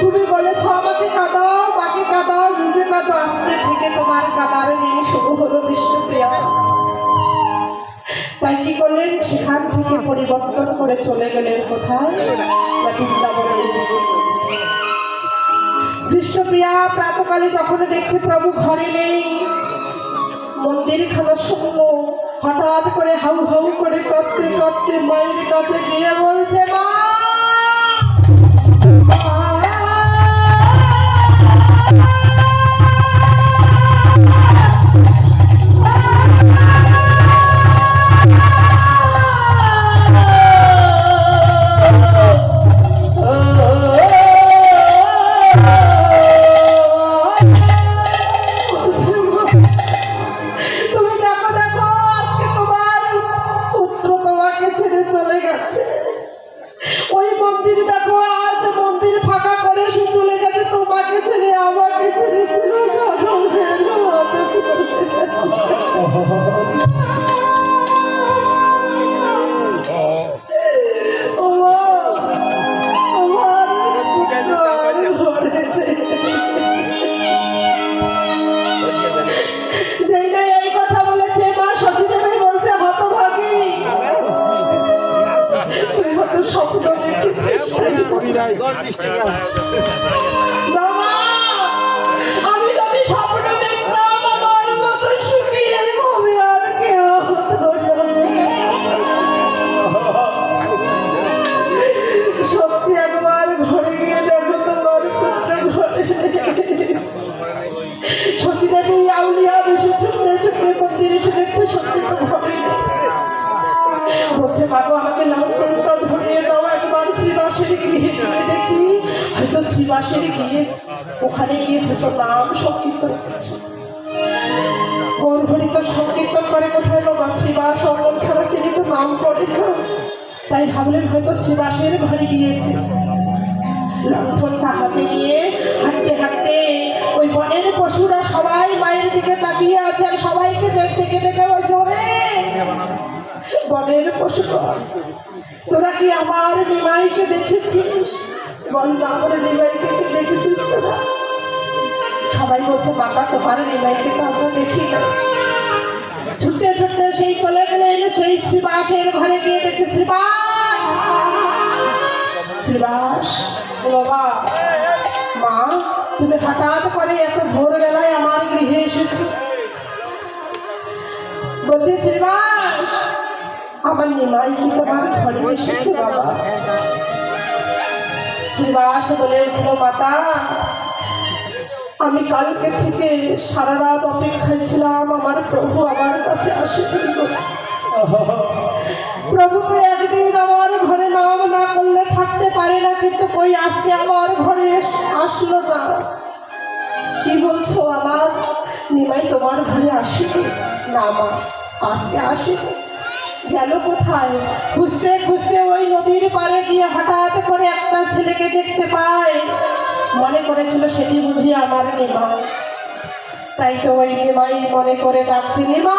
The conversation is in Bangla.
তুমি বলেছ আমাকে কাঁদাও কাঁদাও, নিজে কাঁদো থেকে তোমার কাঁদার শুরু হলো বিষ্ণুপ্রিয়া। তাই কি করলেন? সেখান থেকে পরিবর্তন করে চলে গেলেন কোথায়? প্রাতকালে যখন দেখছে প্রভু ঘরে নেই, মন্দির খানা শূন্য, হঠাৎ করে হাউ হাউ করে করতে করতে মায়ের কাছে গিয়ে বলছে, মা না শ্রীবাসের গিয়ে ওখানে গিয়ে হয়তো নাম সংকীর্তন করছে। তো সংকীর্তন করে কোথায় বাবা শ্রীবাস অমন ছাড়া তিনি তো নাম করেন না। তাই ভাবলেন হয়তো শ্রীবাসের ঘরে গিয়েছে। লণ্ঠনটা হাতে নিয়ে হাঁটতে হাঁটতে ওই বনের পশুরা সবাই মায়ের দিকে তাকিয়ে আছে আর সবাইকে দেখতে ডেকে বলছে ওরে বনের পশুরা তোরা কি আমার নিমাইকে দেখেছিস? বল না কি দেখেছিস তোরা? সবাই বলছে মাতা তোমার নিমাইকে তো আমরা দেখি না। ছুটতে ছুটতে সেই চলে গেলেন, সেই শ্রীবাসের ঘরে গিয়ে দেখছে শ্রীবাস! শ্রীবাস বাবা, মা, তুমি হঠাৎ করে এত ভোরবেলায় আমার গৃহে এসেছ? বলছে, শ্রীবাস আমার নিমাই কি তোমার ঘরে এসেছে বাবা? শ্রীবাস বলে উঠল, মাতা, আমি কালকে থেকে সারা রাত অপেক্ষায় ছিলাম। আমার প্রভু আমার কাছে আসবে প্রভু তো একদিন আমার ঘরে নাম না করলে থাকতে পারে না, কিন্তু কই আজকে আমার ঘরে আসলো না? কি বলছো আমার নিমাই তোমার ঘরে আসবে না, মা, আজকে আসবে গেল কোথায়? খুঁজতে খুঁজতে ওই নদীর পাড়ে গিয়ে হঠাৎ করে একটা ছেলেকে দেখতে পায় মনে করেছিল সেটি বুঝি আমার নেমা তাই তো ওই নেমাই মনে করে ডাকছে নিমা